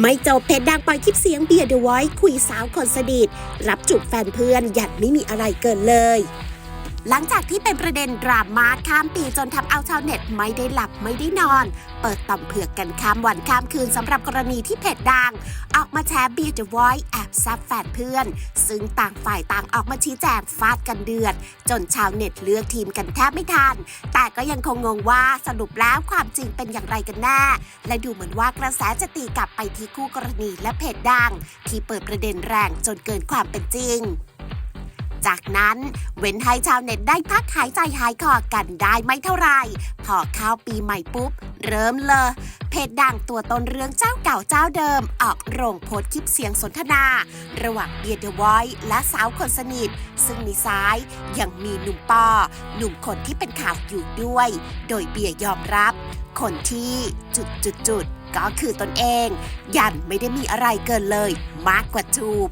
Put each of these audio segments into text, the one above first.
ไม่จบเพจดังปล่อยคลิปเสียงเบียร์เดอะไวท์คุยสาวคนสนิทรับจูบแฟนเพื่อนอยัดไม่มีอะไรเกินเลย หลังจากที่เป็นประเด็นดราม่าข้ามปีจนทำเอาชาวเน็ตไม่ได้หลับไม่ได้นอน เปิดต่อมเผือกกันข้ามวันข้ามคืนสำหรับกรณีที่เพจดัง ออกมาแชร์เบียร์เดอะไวท์แอบแซบแฟนเพื่อน ซึ่งต่างฝ่ายต่างออกมาชี้แจงฟาดกันเดือด จนชาวเน็ตเลือกทีมกันแทบไม่ทัน แต่ก็ยังคงงงว่าสรุปแล้วความจริงเป็นอย่างไรกันแน่และดูเหมือนว่ากระแสจะตีกลับไปที่คู่กรณีและเพจดัง ที่เปิดประเด็นแรงจนเกินความเป็นจริง จากนั้นเว้นให้ชาวเน็ตได้พักหายใจหายคอกันได้ไม่เท่าไร พอเข้าปีใหม่ปุ๊บ เริ่มเลยเพจดังตัวตนเรื่องเจ้าเก่าเจ้าเดิม ออกโรงโพสคลิปเสียงสนทนา ระหว่างเบียร์เดวท์และสาวคนสนิท ซึ่งในซ้ายยังมีหนุ่มปอ หนุ่มคนที่เป็นข่าวอยู่ด้วย โดยเบียร์ยอมรับ คนที่จุดจุดจุดก็คือตนเอง ยันไม่ได้มีอะไรเกินเลย มากกว่าจูบ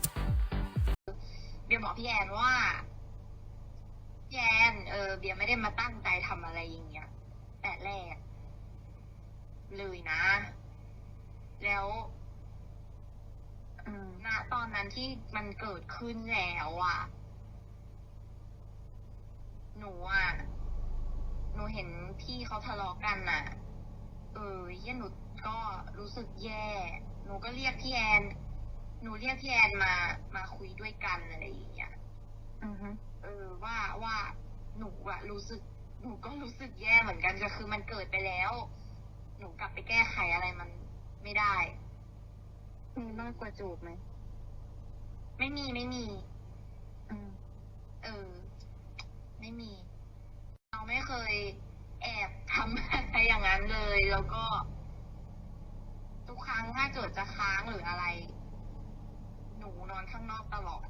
เบียนว่าแอนเออ เบียร์ไม่ได้มาตั้งใจทำอะไรอย่างเงี้ย แต่แรก เลยนะ แล้วณตอนนั้นที่มันเกิดขึ้นแล้วอะ หนูอะ หนูเห็นพี่เขาทะเลาะกันน่ะ เออเยหนูก็รู้สึกแย่ หนูก็เรียกพี่แอน หนูเรียกพี่แอนมา มาคุยด้วยกันอะไรอย่างเงี้ย อือฮึเออว่าว่าหนูอะรู้สึก หนูก็รู้สึกแย่เหมือนกันก็คือมันเกิดไปแล้ว หนูกลับไปแก้ไขอะไรมันไม่ได้ มีมากกว่าจูบไหม ไม่มีไม่มี อืมเออ ไม่มี เราไม่เคยแอบทำอะไรอย่างนั้นเลย แล้วก็ ทุกครั้งถ้าเกิดจะค้างหรืออะไร หนูนอนข้างนอกตลอด